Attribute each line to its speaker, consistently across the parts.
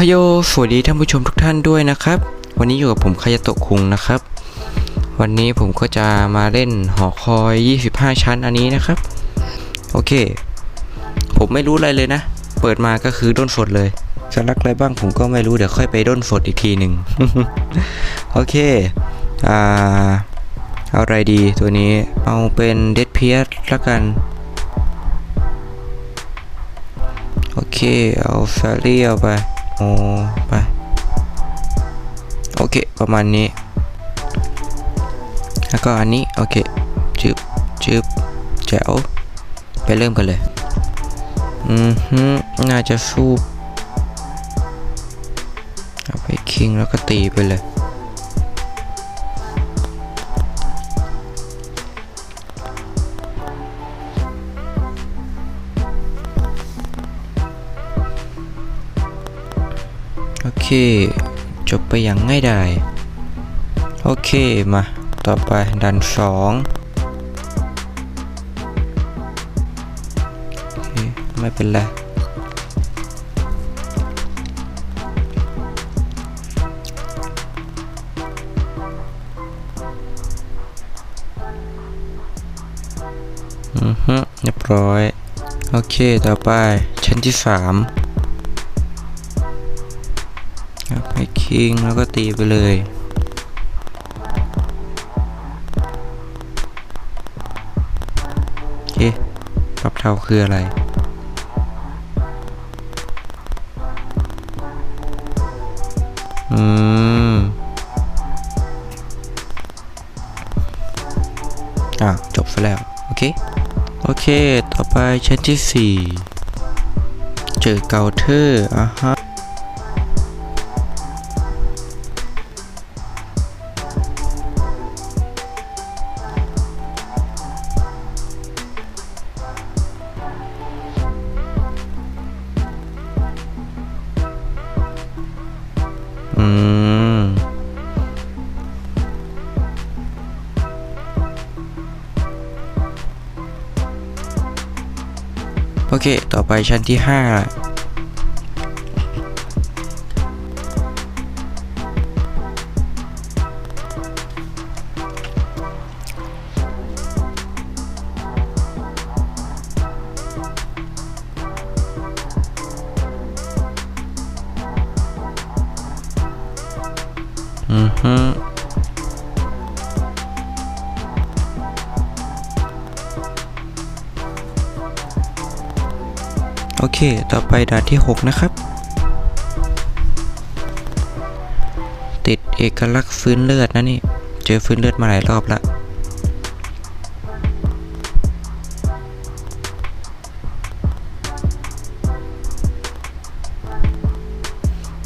Speaker 1: ฮโยสวัสดีท่านผู้ชมทุกท่านด้วยนะครับ วันนี้อยู่กับผมคายโตะคุงนะครับ วันนี้ผมก็จะมาเล่นหอคอย 25 ชั้นอันนี้นะครับ โอเค ผมไม่รู้อะไรเลยนะ เปิดมาก็คือด้นสดเลยจะรักอะไรบ้างผมก็ไม่รู้เดี๋ยวค่อยไปด้นสดอีกทีหนึ่งโอเคอ่าเอาอะไรดีตัวนี้เอาเป็นเดดเพียสละกันโอเค เอาแฟรี่เอาไป โอ้ไป โอเค ประมาณนี้ แล้วก็อันนี้ โอเค จึบจึบแจ๋ว ไปเริ่มกันเลย อืมฮึน่าจะสู้เอาไปคิงแล้วก็ตีไปเลย เคจบไปอย่างง่ายดายโอเคมาต่อไปดันสองไม่เป็นไรอือฮึเรียบร้อย โอเค ต่อไป ชั้นที่สาม คิงแล้วก็ตีไปเลยโอเคปรับเท่าคืออะไรอืมอะจบซะแล้ว โอเค โอเค ต่อไปชั้นที่ 4 เจอเกาเทอร์อะฮะ โอเค ต่อไปชั้นที่ 5 ต่อไปด่านที่ 6 นะครับ ติดเอกลักษณ์ฟื้นเลือดนะนี่ เจอฟื้นเลือดมาหลายรอบละ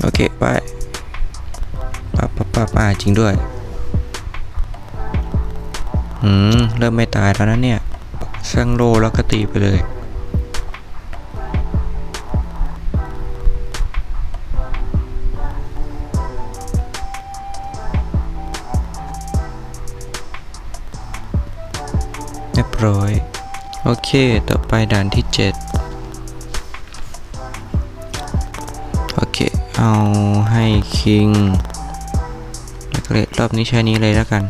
Speaker 1: โอเค ไปปั๊บปั๊บปั๊บอ่าจริงด้วย อืม เริ่มไม่ตายแล้วนะเนี่ย สร้างโลแล้วก็ตีไปเลย ร้อย โอเค ต่อไปด่านที่ 7 โอเค เอาให้คิงแล้วก็เลยรอบนี้ใช้นี้เลยแล้วกัน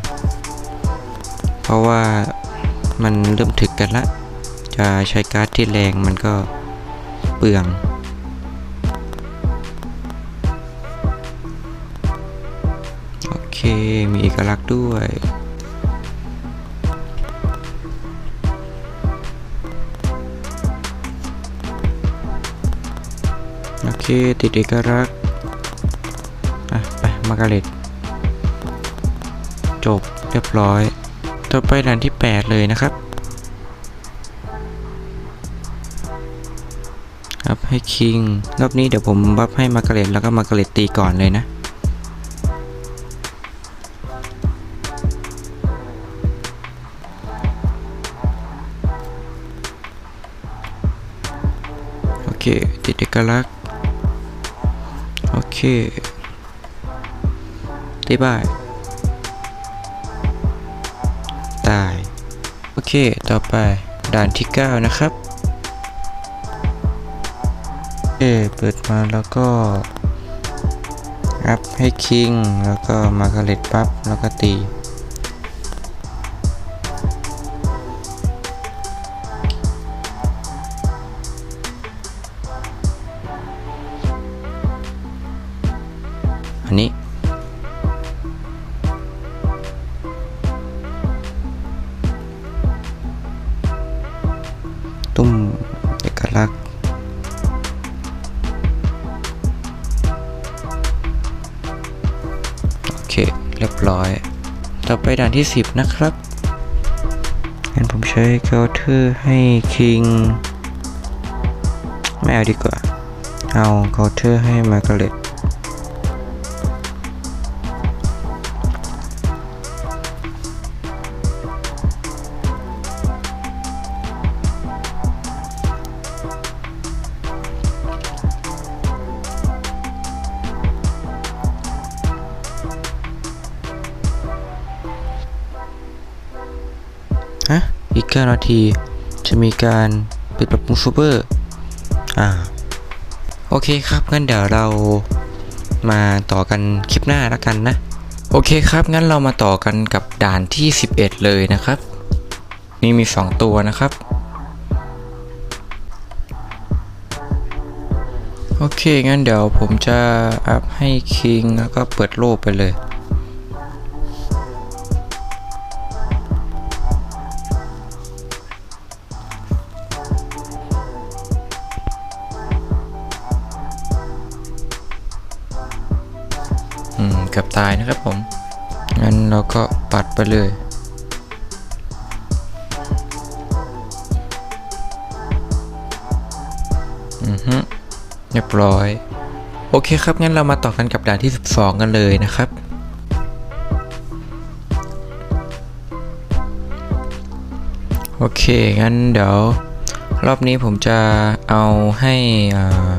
Speaker 1: เพราะว่ามันเริ่มถึกกันละ จะใช้การ์ดที่แรงมันก็เปลืองโอเค มีเอกลักษณ์ด้วย ติดเอกลักษณ์อะไปมาการเล็ตจบเรียบร้อย ต่อไปด่านที่ 8 เลยนะครับ ครับให้คิง รอบนี้เดี๋ยวผมบัฟให้มาการเล็ตแล้วก็มาการเล็ตตีก่อนเลยนะโอเคติดเอกลักษณ์ เคตีบายตาย โอเค ต่อไปด่านที่ 9 นะครับเอเปิดมาแล้วก็ อัพให้คิง แล้วก็มาร์กาเร็ตปั๊บ แล้วก็ตี ตุ้มเอกลักษณ์โอเค เรียบร้อย ต่อไปด่านที่ 10 นะครับงั้นผมใช้เกาเทอร์ให้คิงไม่เอาดีกว่า เอาเกาเทอร์ให้มาร์กาเร็ต ฮะ อีก9นาที จะมีการปิดปรับปรุงซูเปอร์ อ่า โอเคครับ งั้นเดี๋ยวเรามาต่อกันคลิปหน้าแล้วกันนะ โอเคครับ งั้นเรามาต่อกันกับด่านที่ 11 เลยนะครับ นี่มี 2 ตัวนะครับ โอเค งั้นเดี๋ยวผมจะอัพให้คิงแล้วก็เปิดโลกไปเลย เลย อือฮึเรียบร้อย โอเคครับ งั้นเรามาต่อกันกับด่านที่ 12 กันเลยนะครับ โอเค งั้นเดี๋ยว รอบนี้ผมจะเอาให้อ่า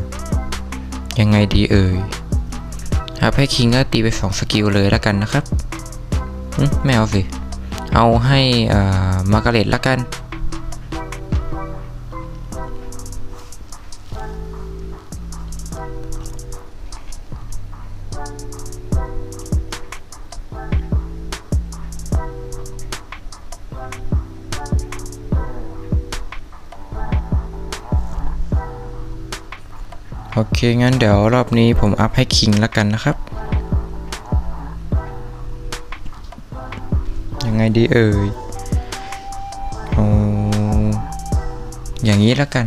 Speaker 1: ยังไงดีเอ่ยครับให้คิงก็ตีไป 2 สกิลเลยแล้วกันนะครับ ไม่เอาสิ เอาให้อ่ามาร์กาเร็ตแล้วกัน โอเค งั้นเดี๋ยวรอบนี้ผมอัพให้คิงแล้วกันนะครับ ไงดีเอ่ยเอาอย่างนี้แล้วกัน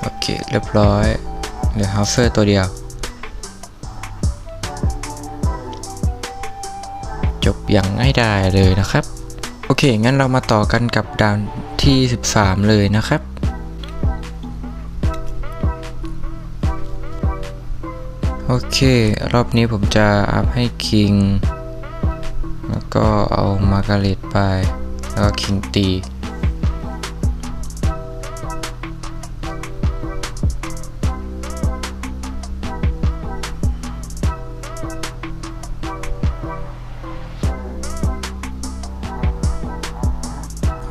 Speaker 1: โอเค เรียบร้อยเหลือฮาวเฟอร์ตัวเดียว จบอย่างง่ายดายเลยนะครับ โอเค งั้นเรามาต่อกันกับดาวที่ 13 เลยนะครับ เค รอบนี้ผมจะอัพให้คิง แล้วก็เอามาร์กาเร็ตไป แล้วก็คิงตี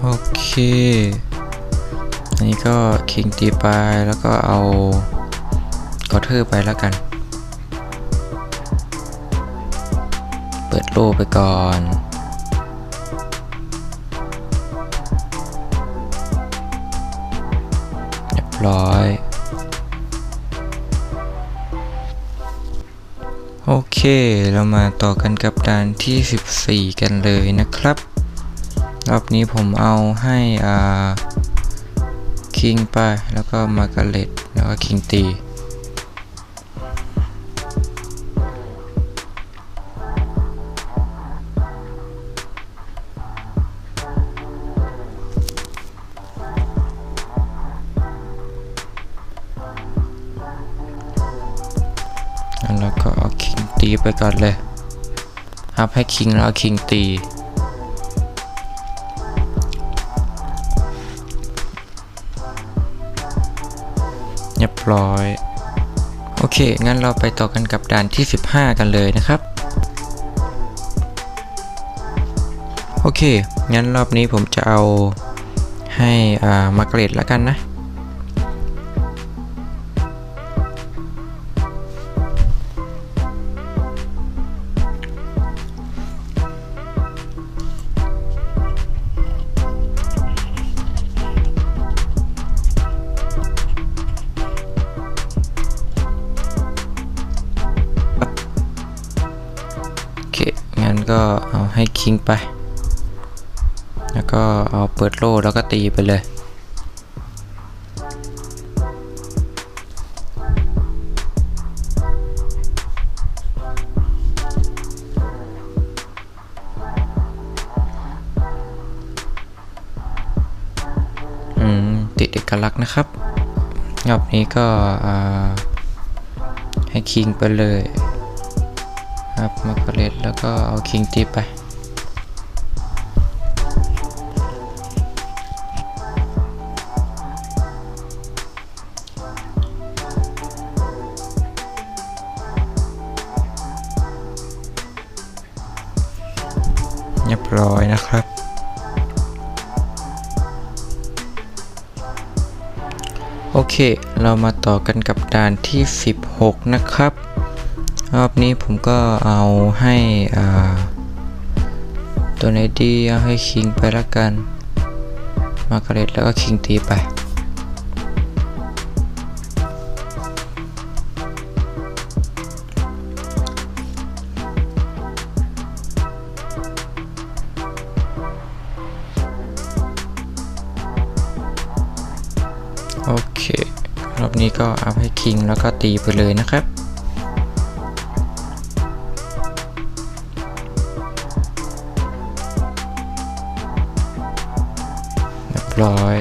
Speaker 1: โอเค อันนี้ก็คิงตีไปแล้วก็เอากอเทอร์ไปแล้วกัน เปิดโล่ไปก่อน เรียบร้อย โอเค เรามาต่อกันกับด่านที่ 14 กันเลยนะครับ รอบนี้ผมเอาให้อ่าคิงไป แล้วก็มาร์กาเร็ตแล้วก็คิงตี ตีไปก่อนเลยอัพให้คิงแล้วคิงตี เรียบร้อย โอเค งั้นเราไปต่อกันกับด่านที่ 15 กันเลยนะครับ โอเค งั้นรอบนี้ผมจะเอาให้อ่ามาร์กร็ตแล้วกันนะ ดโล่แล้วก็ตีไปเลย อืม ติดเอกลักษณ์นะครับรอบนี้ก็ให้คิงไปเลย ครับมาร์กาเร็ตแล้วก็เอาคิงตีไป เคเรามาต่อกันกับด่านที่ 16 นะครับ รอบนี้ผมก็เอาให้ตัวไหนดีเอาให้คิงไปละกัน มาร์กาเร็ตแล้วก็คิงตีไปิง แล้วก็ตีไปเลยนะครับ เรียบร้อย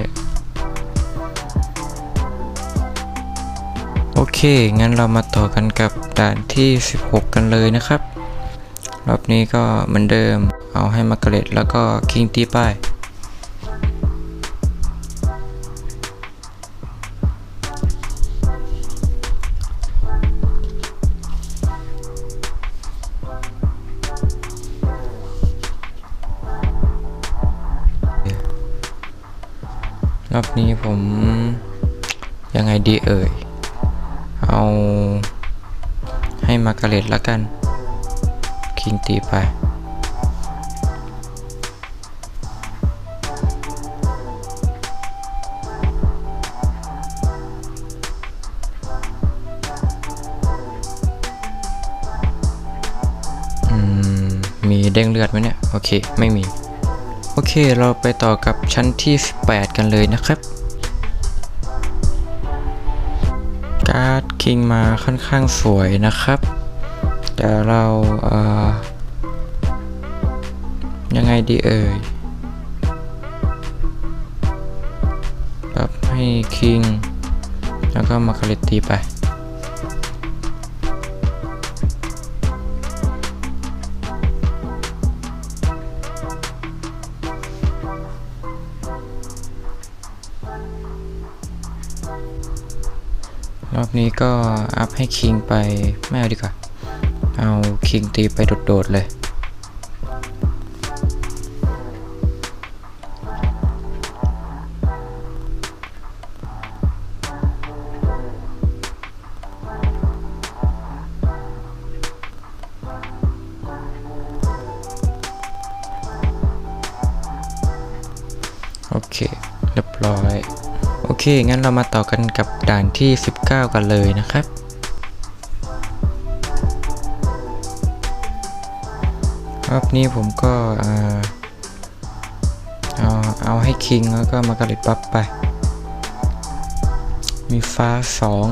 Speaker 1: โอเค งั้นเรามาต่อกันกับด่านที่ 16 กันเลยนะครับ รอบนี้ก็เหมือนเดิม เอาให้มาร์กาเร็ตแล้วก็คิงตีไปร อบนี้ผมยังไงดีเอ่ย เอาให้มาร์กาเร็ตแล้วกัน คิงตีไปอืมมีเด้งเลือดไหมเนี่ย โอเค ไม่มี โอเคเราไปต่อกับชั้นที่ 18 กันเลยนะครับ การ์ดคิงมาค่อนข้างสวยนะครับแต่เราเอ่อยังไงดีเอ่ยปรับให้คิง แล้วก็มาคาเลตตีไป อบนี้ก็อัพให้คิงไป ไม่เอาดีกว่า เอาคิงตีไปโดดๆเลย เค งั้นเรามาต่อกันกับด่านที่ 19 กันเลยนะครับรอบนี้ผมก็เอาเอาให้คิงแล้วก็มาการิดปั๊บไป มีฟ้าสอง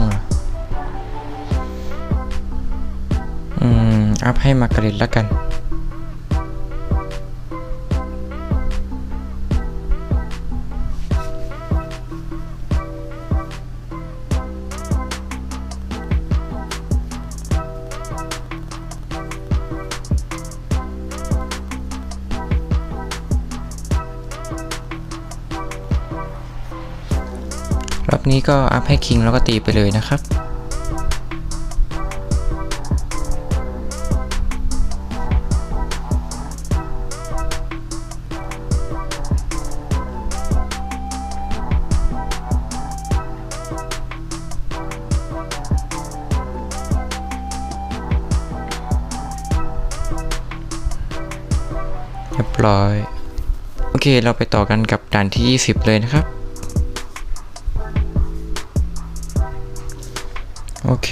Speaker 1: อืม อัพให้มาการิดแล้วกัน นี้ก็อัพให้คิงแล้วก็ตีไปเลยนะครับเรียบร้อย โอเคเราไปต่อกันกับด่านที่ 20 เลยนะครับ โอเค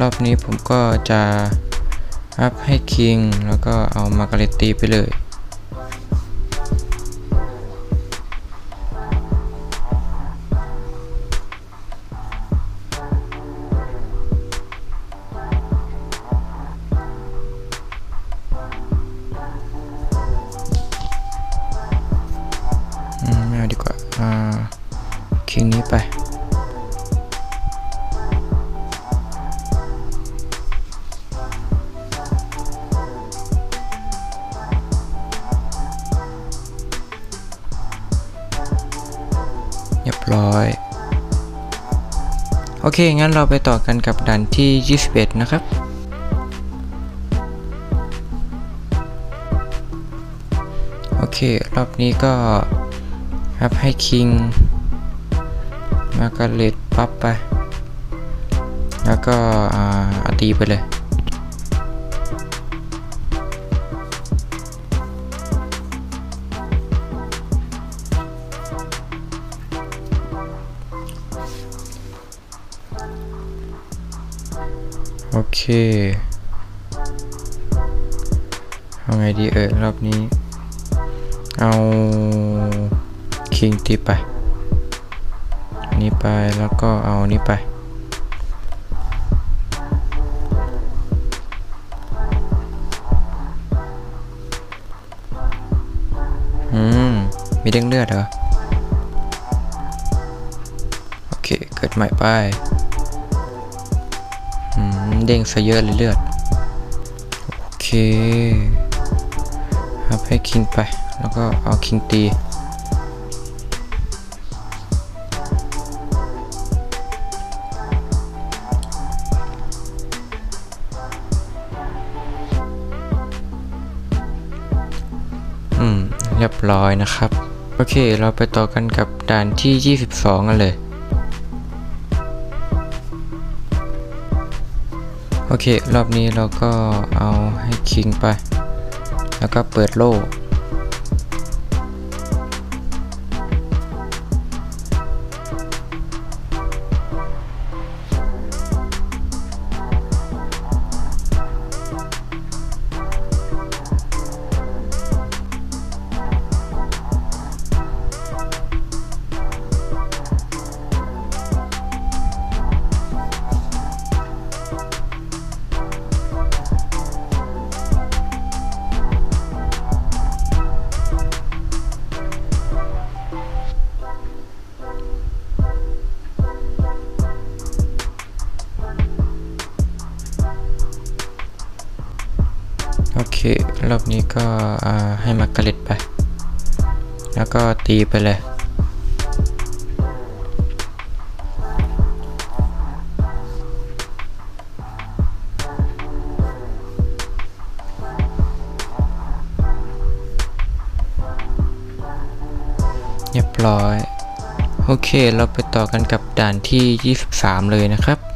Speaker 1: รอบนี้ผมก็จะอัพให้คิง แล้วก็เอามาการเรตตีไปเลย โอเค งั้นเราไปต่อกันกับด่านที่ 21 นะครับ โอเค รอบนี้ก็อับให้คิง มาการเลตปั๊บไป แล้วก็อ่าอาตีไปเลย เคเอาไงดีเออรอบนี้ เอา คิงตีไป นี้ไปแล้วก็เอานี้ไป อืม มีเด้งเลือดเหรอ โอเค เกิดใหม่ไป เด้งซะเยอะเลยเลือด โอเคครับให้คิงไป แล้วก็เอาคิงตีอืมเรียบร้อยนะครับ โอเค เราไปต่อกันกับด่านที่ 22 กันเลย โอเค รอบนี้เราก็เอาให้คิงไป แล้วก็เปิดโล่ เค รอบนี้ก็ให้มาการเล็ตไป แล้วก็ตีไปเลย เรียบร้อย โอเค เราไปต่อกันกับด่านที่ 23 เลยนะครับ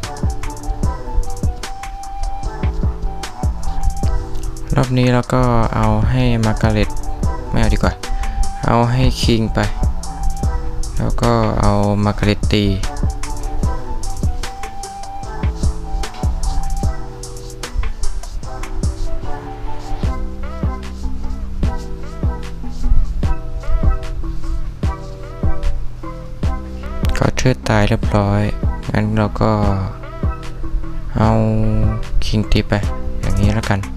Speaker 1: อบนี้เราก็เอาให้มาการเร็ตไม่เอาดีกว่า เอาให้คิงไป แล้วก็เอามาการเร็ตตีก็เชิดตายเรียบร้อย งั้นเราก็เอาคิงตีไป อย่างนี้แล้วกัน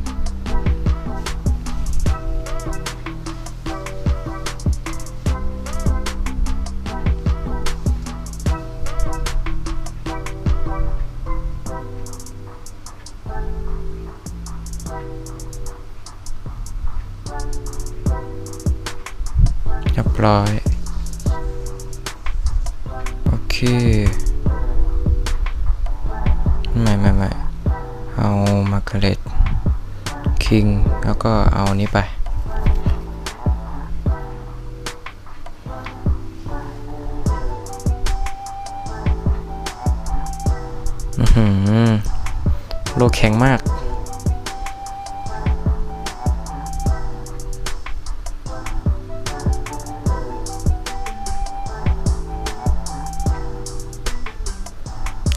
Speaker 1: เอามาเกล็ดคิงแล้วก็เอานี้ไปโลแข็งมาก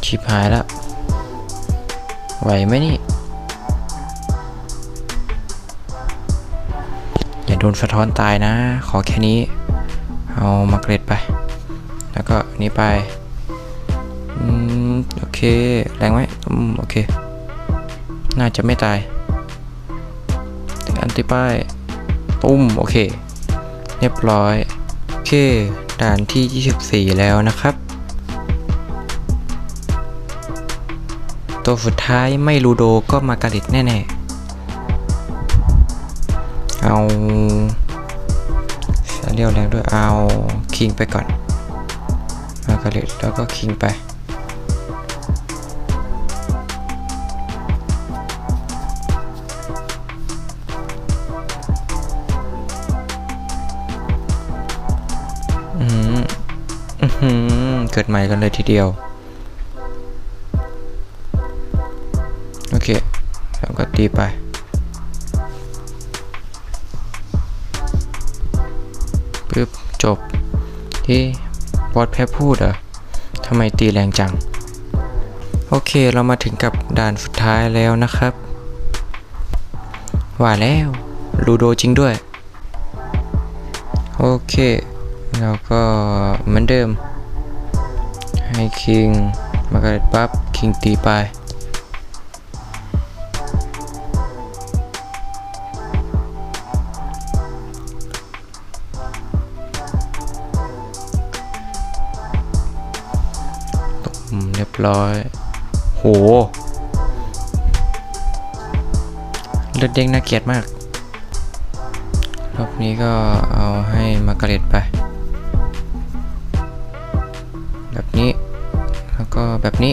Speaker 1: ชิบหายแล้ว ไหวไหมนี่ อย่าโดนสะท้อนตายนะ ขอแค่นี้ เอามาเกรดไป แล้วก็นี่ไป อืม โอเค แรงไหมอืม โอเค น่าจะไม่ตายอันติป้ายตุ้ม โอเค เรียบร้อย โอเค ด่านที่ 24 แล้วนะครับ ตัวสุดท้ายไม่ลูโดก็มาการิดแน่ๆ เอาเรียวแรงด้วยเอาคิงไปก่อน มาการิดแล้วก็คิงไปอืมอื้อหือเกิดใหม่กันเลยทีเดียวีไป ปึ๊บ จบ ที่บอสแพ้พูดเหรอทำไมตีแรงจัง โอเคเรามาถึงกับด่านสุดท้ายแล้วนะครับ ว่าแล้ว ลูโดจริงด้วย โอเค แล้วก็เหมือนเดิม ให้คิง มาเกิดปั๊บ คิงตีไป ร้อย โห เลือดเด้งน่าเกลียดมาก รอบนี้ก็เอาให้มาการเร็ตไป แบบนี้ แล้วก็แบบนี้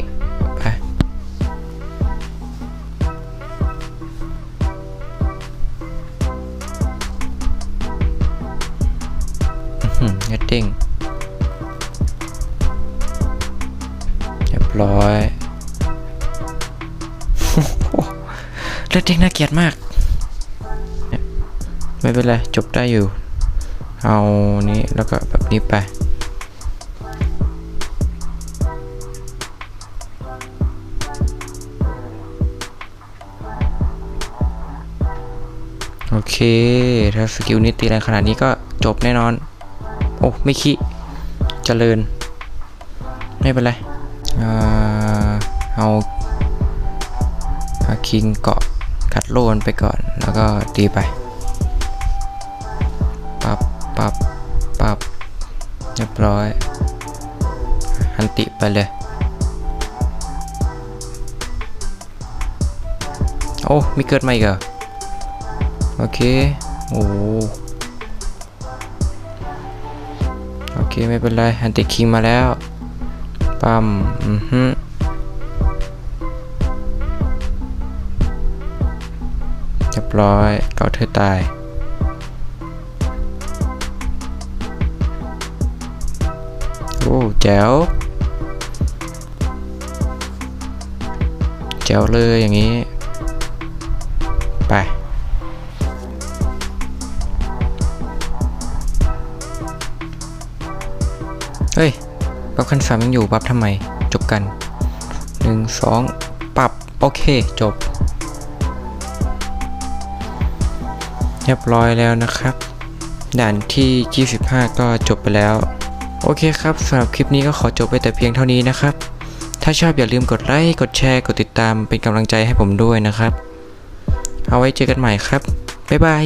Speaker 1: ดเด้งน่าเกลียดมาก ไม่เป็นไร จบได้อยู่ เอานี้แล้วก็แบบนี้ไปโอเค ถ้าสกิลนี้ตีแรงขนาดนี้ก็จบแน่นอน โอ้ ไม่คิเจริญ ไม่เป็นไร เอาเอาคิงเกาะ กัดโลนไปก่อน แล้วก็ตีไป ปับปับปับเรียบร้อย หันติไปเลย โอ้ มีเกิดมาอีกเหรอ โอเค โอ้โอเค ไม่เป็นไร หันติคิงมาแล้ว ปั๊ม อือฮึ บร้อย เกาเธอตาย โอ้แจ๋วแจ๋วเลยอย่างนี้ ไปเฮ้ยบัฟคันสามยังอยู่บัฟทำไม จบกันหนึ่งสองปรับ โอเค จบ รียบร้อยแล้วนะครับ ด่านที่ 25 ก็จบไปแล้ว โอเคครับสำหรับคลิปนี้ก็ขอจบไปแต่เพียงเท่านี้นะครับ ถ้าชอบอย่าลืมกดไลค์กดแชร์กดติดตามเป็นกำลังใจให้ผมด้วยนะครับ เอาไว้เจอกันใหม่ครับ บ๊ายบาย